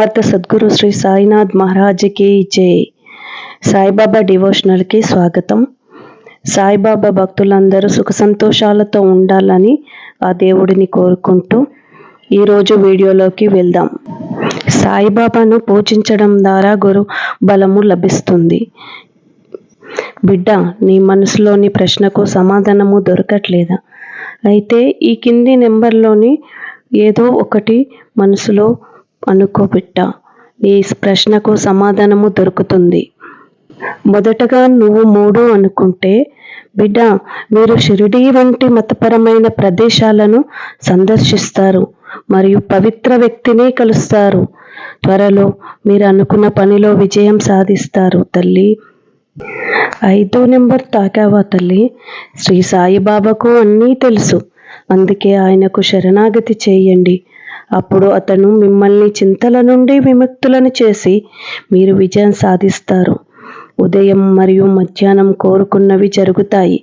సమర్థ సద్గురు శ్రీ సాయినాథ్ మహారాజ్కి జై. సాయిబాబా డివోషనల్కి స్వాగతం. సాయిబాబా భక్తులందరూ సుఖ సంతోషాలతో ఉండాలని ఆ దేవుడిని కోరుకుంటూ ఈరోజు వీడియోలోకి వెళ్దాం. సాయిబాబాను పూజించడం ద్వారా గురు బలము లభిస్తుంది. బిడ్డ నీ మనసులోని ప్రశ్నకు సమాధానము దొరకట్లేదా? అయితే ఈ కింది నెంబర్లోని ఏదో ఒకటి మనసులో అనుకో బిడ్డ ఈ ప్రశ్నకు సమాధానము దొరుకుతుంది. మొదటగా నువ్వు మూడు అనుకుంటే బిడ్డ మీరు షిరిడీ వంటి మతపరమైన ప్రదేశాలను సందర్శిస్తారు మరియు పవిత్ర వ్యక్తిని కలుస్తారు. త్వరలో మీరు అనుకున్న పనిలో విజయం సాధిస్తారు తల్లి. ఐదో నెంబర్ తాకావా తల్లి? శ్రీ సాయిబాబాకు అన్నీ తెలుసు. అందుకే ఆయనకు శరణాగతి చేయండి. అప్పుడు అతను మిమ్మల్ని చింతల నుండి విముక్తులను చేసి మీరు విజయం సాధిస్తారు. ఉదయం మరియు మధ్యాహ్నం కోరుకున్నవి జరుగుతాయి.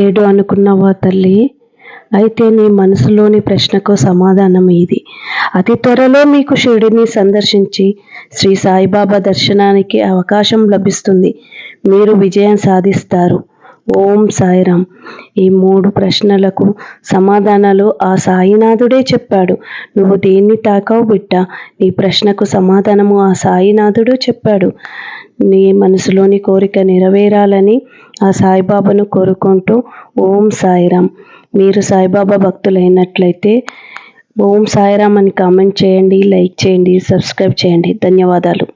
ఏడు అనుకున్నవా తల్లి? అయితే నీ మనసులోని ప్రశ్నకు సమాధానం ఇది. అతి త్వరలో మీకు షిరిడిని సందర్శించి శ్రీ సాయిబాబా దర్శనానికి అవకాశం లభిస్తుంది. మీరు విజయం సాధిస్తారు. ఓం సాయిరామ్. ఈ మూడు ప్రశ్నలకు సమాధానాలు ఆ సాయినాథుడే చెప్పాడు. నువ్వు దేన్ని తాకావు బిడ్డ. నీ ప్రశ్నకు సమాధానము ఆ సాయినాథుడు చెప్పాడు. నీ మనసులోని కోరిక నెరవేరాలని ఆ సాయిబాబాను కోరుకుంటూ ఓం సాయిరామ్. మీరు సాయిబాబా భక్తులైనట్లయితే ఓం సాయిరామ్ అని కామెంట్ చేయండి లైక్ చేయండి సబ్స్క్రైబ్ చేయండి. ధన్యవాదాలు.